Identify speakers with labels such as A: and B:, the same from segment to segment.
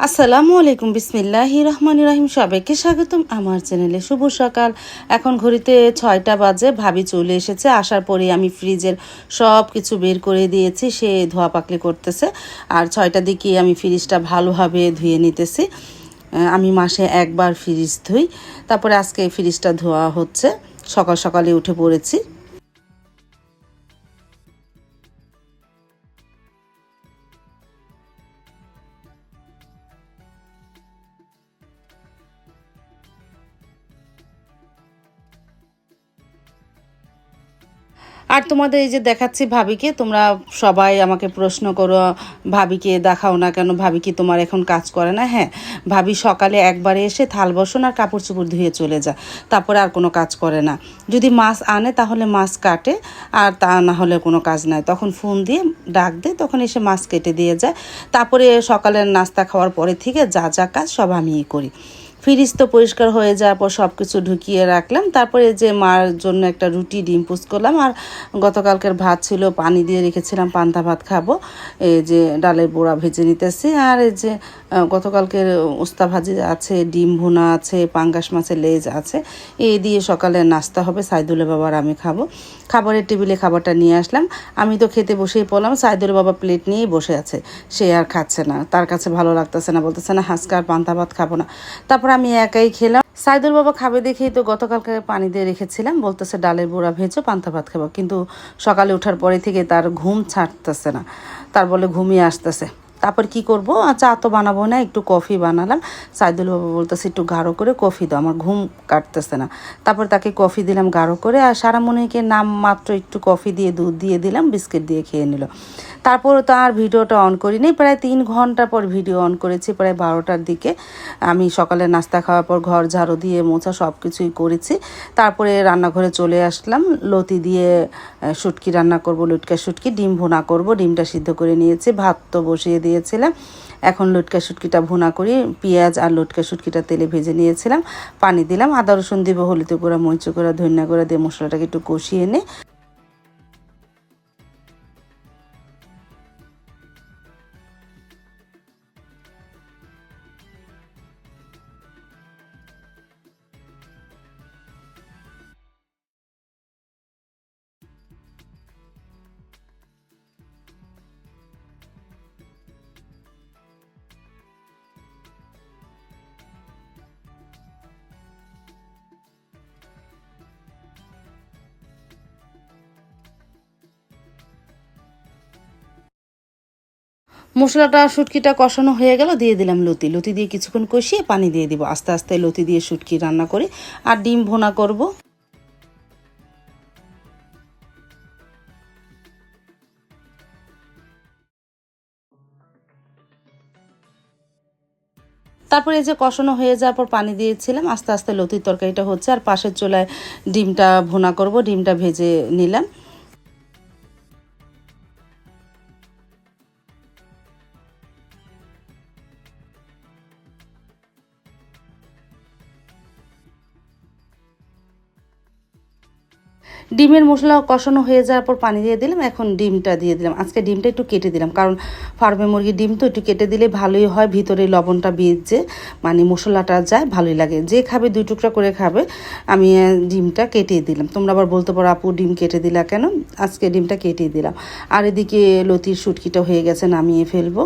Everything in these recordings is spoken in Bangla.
A: আসসালামু আলাইকুম বিসমিল্লাহ রহমান রাহিম। সবাইকে স্বাগতম আমার চ্যানেলে। শুভ সকাল। এখন ঘড়িতে ছয়টা বাজে। ভাবি চলে এসেছে। আসার পরে আমি ফ্রিজের সব কিছু বের করে দিয়েছি। সে ধোয়া পাকলি করতেছে। আর ছয়টা দিকে আমি ফ্রিজটা ভালোভাবে ধুয়ে নিতেছি। আমি মাসে একবার ফ্রিজ ধুই। তারপরে আজকে ফ্রিজটা ধোয়া হচ্ছে। সকাল সকালে উঠে পড়েছি। আর তোমাদের এই যে দেখাচ্ছি ভাবিকে, তোমরা সবাই আমাকে প্রশ্ন করো, ভাবিকে দেখাও না কেন? ভাবি কি তোমার এখন কাজ করে না? হ্যাঁ ভাবি সকালে একবারে এসে থাল বসন আর কাপড় চোপড় ধুয়ে চলে যায়। তারপরে আর কোনো কাজ করে না। যদি মাছ আনে তাহলে মাছ কাটে, আর তা না হলে কোনো কাজ নাই। তখন ফোন দিয়ে ডাক দেয়, তখন এসে মাছ কেটে দিয়ে যায়। তারপরে সকালের নাস্তা খাওয়ার পরে থেকে যা যা কাজ সব আমিই করি। ফ্রিজ তো পরিষ্কার হয়ে যাওয়ার পর সব কিছু ঢুকিয়ে রাখলাম। তারপরে যে মার জন্য একটা রুটি ডিম পুষ করলাম আর গতকালকের ভাত ছিল, পানি দিয়ে রেখেছিলাম, পান্তা ভাত খাব। এই যে ডালের বড়া ভেজে নিতেছি। আর এই যে গতকালকের উস্তা ভাজি আছে, ডিম ভুনা আছে, পাঙ্গাস মাছের লেজ আছে। এই দিয়ে সকালে নাস্তা হবে, সাইদুলে বাবার আমি খাব। খাবারের টেবিলে খাবারটা নিয়ে আসলাম। আমি তো খেতে বসেই পড়লাম, সাইদুল বাবা প্লেট নিয়েই বসে আছে। সে আর খাচ্ছে না, তার কাছে ভালো লাগতেছে না, বলতেছে না, হাঁসকা আর পান্তা ভাত খাব না। তারপর আমি একাই খেলাম। সাইদুল বাবা খাবে দেখেই তো গতকালকে পানি দিয়ে রেখেছিলাম, বলতেছে ডালের বড়া ভেজো, পান্তা ভাত খাব। কিন্তু সকালে ওঠার পরে থেকে তার ঘুম ছাড়তেছে না। তার বলে ঘুমিয়ে আসতেছে। তারপর কি করব? চা তো বানাবো না, একটু কফি বানালাম। সাইদুল বাবা বলতেছে, একটু গাঢ় করে কফি দাও, আমার ঘুম কাটতেছে না। তারপর তাকে কফি দিলাম গাঢ় করে, আর সারামণিকে নাম মাত্র একটু কফি দিয়ে, দুধ দিয়ে দিলাম, বিস্কিট দিয়ে খেয়ে নিল। তারপর তো আর ভিডিওটা অন করিনি। প্রায় তিন ঘণ্টা পর ভিডিও অন করেছি, প্রায় বারোটার দিকে। আমি সকালে নাস্তা খাওয়ার পর ঘর ঝাড়ু দিয়ে, মোছা সব কিছুই করেছি। তারপরে রান্নাঘরে চলে আসলাম। লতি দিয়ে শুটকি রান্না করব, লুটকা শুটকি, ডিম ভুনা করব। ডিমটা সিদ্ধ করে নিয়েছি, ভাত তো বসিয়ে দিয়েছিলাম। এখন লুটকা শুটকিটা ভুনা করি, পেঁয়াজ আর লুটকা শুটকিটা তেলে ভেজে নিয়েছিলাম, পানি দিলাম। আদা রসুন দিব, হলুদ গুঁড়া মরিচ গুঁড়া, ধনিয়া গুঁড়া দিয়ে মশলাটাকে একটু কষিয়ে নিয়ে মশলাটা, শুটকিটা কষানো হয়ে গেল, দিয়ে দিলাম লতি। লতি দিয়ে কিছুক্ষণ কষিয়ে পানি দিয়ে দিব। আস্তে আস্তে লতি দিয়ে শুটকি রান্না করি আর ডিম ভোনা করব। তারপরে এই যে কষানো হয়ে যাওয়ার পর পানি দিয়েছিলাম। আস্তে আস্তে লতির তরকারিটা হচ্ছে আর পাশের চুলায় ডিমটা ভোনা করব। ডিমটা ভেজে নিলাম। ডিমের মশলা কষানো হয়ে যাওয়ার পর পানি দিয়ে দিলাম, এখন ডিমটা দিয়ে দিলাম। আজকে ডিমটা একটু কেটে দিলাম, কারণ ফার্মে মুরগির ডিম তো একটু কেটে দিলে ভালোই হয়, ভিতরে লবণটা বেজে মানে মশলাটা যায়, ভালোই লাগে। যে খাবে দুই টুকরা করে খাবে, আমি ডিমটা কেটে দিলাম। তোমরা আবার বলতে পারো, আপু, ডিম কেটে দিলা কেন? আজকে ডিমটা কেটে দিলাম। আর এদিকে লতির শুটকিটা হয়ে গেছে, নামিয়ে ফেলব।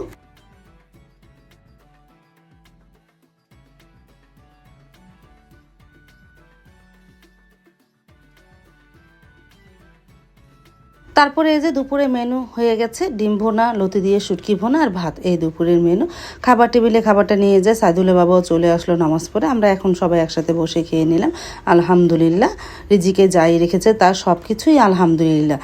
A: তারপরে এই যে দুপুরে মেনু হয়ে গেছে, ডিম ভোনা, লতি দিয়ে শুটকি ভোনা আর ভাত। এই দুপুরের মেনু। খাবার টেবিলে খাবারটা নিয়ে যায় সাইদুলে বাবাও চলে আসলো নামাজ পড়ে। আমরা এখন সবাই একসাথে বসে খেয়ে নিলাম। আলহামদুলিল্লাহ, রিজিকে যাই রেখেছে তার সব কিছুই আলহামদুলিল্লাহ।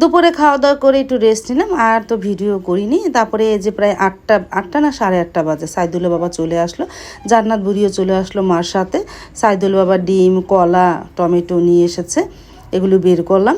A: দুপুরে খাওয়া দাওয়া করে একটু রেস্ট নিলাম, আর তো ভিডিও করিনি। তারপরে যে প্রায় আটটা আটটা না সাড়ে আটটা বাজে সাইদুল্লা বাবা চলে আসলো, জান্নাত বুড়িও চলে আসলো মার সাথে। সাইদুল বাবা ডিম, কলা, টমেটো নিয়ে এসেছে, এগুলো বের করলাম।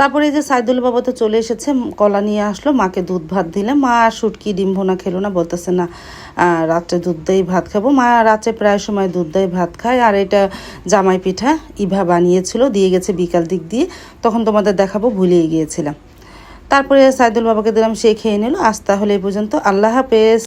A: তারপরে এই যে সাইদুল বাবা তো চলে এসেছে কলা নিয়ে আসলো, মাকে দুধ ভাত দিলে, মা আর শুটকি, ডিম ভোনা খেলো না, বলতেছে, না রাত্রে দুধ দিয়ে ভাত খাব। মা রাত্রে প্রায় সময় দুধ দিয়ে, ভাত খায়, আর এটা জামাই পিঠা ইভা বানিয়েছিল, দিয়ে গেছে বিকাল দিক দিয়ে, তখন তোমাদের দেখাবো, ভুলিয়ে গিয়েছিলাম। তারপরে সাইদুল বাবাকে দিলাম, সে খেয়ে নিল, আজ তাহলে এই পর্যন্ত, আল্লাহ হাফেজ।